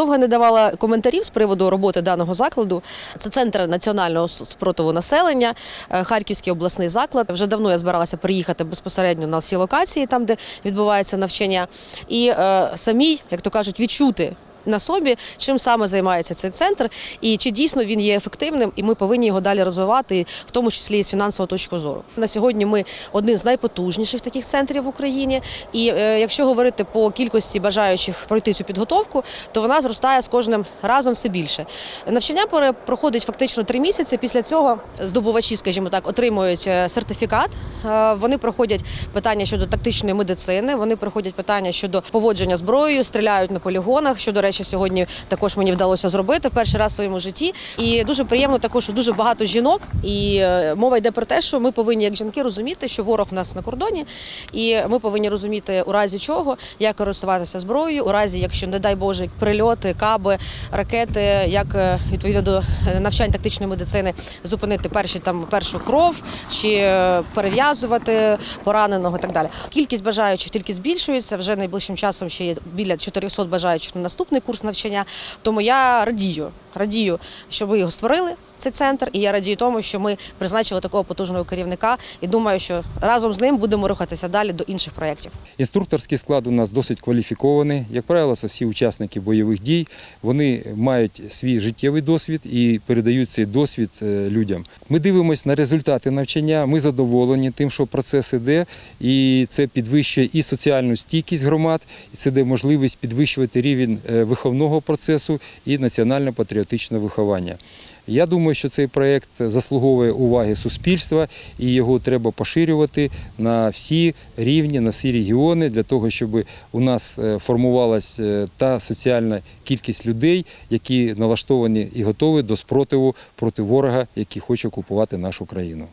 довго не давала коментарів з приводу роботи даного закладу. Це центр національного спротиву населення, е, Харківський обласний заклад. Вже давно я збиралася приїхати безпосередньо на всі локації, там де відбувається навчання, і е, самій, як то кажуть, відчути. На собі, чим саме займається цей центр, і чи дійсно він є ефективним, і ми повинні його далі розвивати, в тому числі і з фінансової точки зору. На сьогодні ми один з найпотужніших таких центрів в Україні. І е, якщо говорити по кількості бажаючих пройти цю підготовку, то вона зростає з кожним разом все більше. Навчання проходить фактично три місяці. Після цього здобувачі, скажімо так, отримують е, сертифікат. Е, Вони проходять питання щодо тактичної медицини. Вони проходять питання щодо поводження зброєю, стріляють на полігонах. Що до речі, сьогодні також мені вдалося зробити перший раз в своєму житті. І дуже приємно також, що дуже багато жінок. І е, мова йде про те, що ми повинні, як жінки, розуміти, що ворог в нас на кордоні, і ми повинні розуміти у разі чого, як користуватися зброєю, у разі, якщо не дай Боже, прильоти, каби, ракети, як е, відповідно до навчань тактичної медицини зупинити перші там першу кров чи е, перев'язувати пораненого і так далі. Кількість бажаючих тільки збільшується. Вже найближчим часом ще є біля 400 бажаючих на наступний курс навчання. Тому я радію, радію, що ви його створили. Цей центр, і я радію тому, що ми призначили такого потужного керівника, і думаю, що разом з ним будемо рухатися далі до інших проєктів. Інструкторський склад у нас досить кваліфікований. Як правило, це всі учасники бойових дій. Вони мають свій життєвий досвід і передають цей досвід е, людям. Ми дивимося на результати навчання. Ми задоволені тим, що процес іде, і це підвищує і соціальну стійкість громад, і це дає можливість підвищувати рівень е, виховного процесу і національно-патріотичного виховання. Я думаю, що цей проєкт заслуговує уваги суспільства і його треба поширювати на всі рівні, на всі регіони, для того, щоб у нас формувалася формувалась е, та соціальна кількість людей, які налаштовані і готові до спротиву проти ворога, який хоче окупувати нашу країну.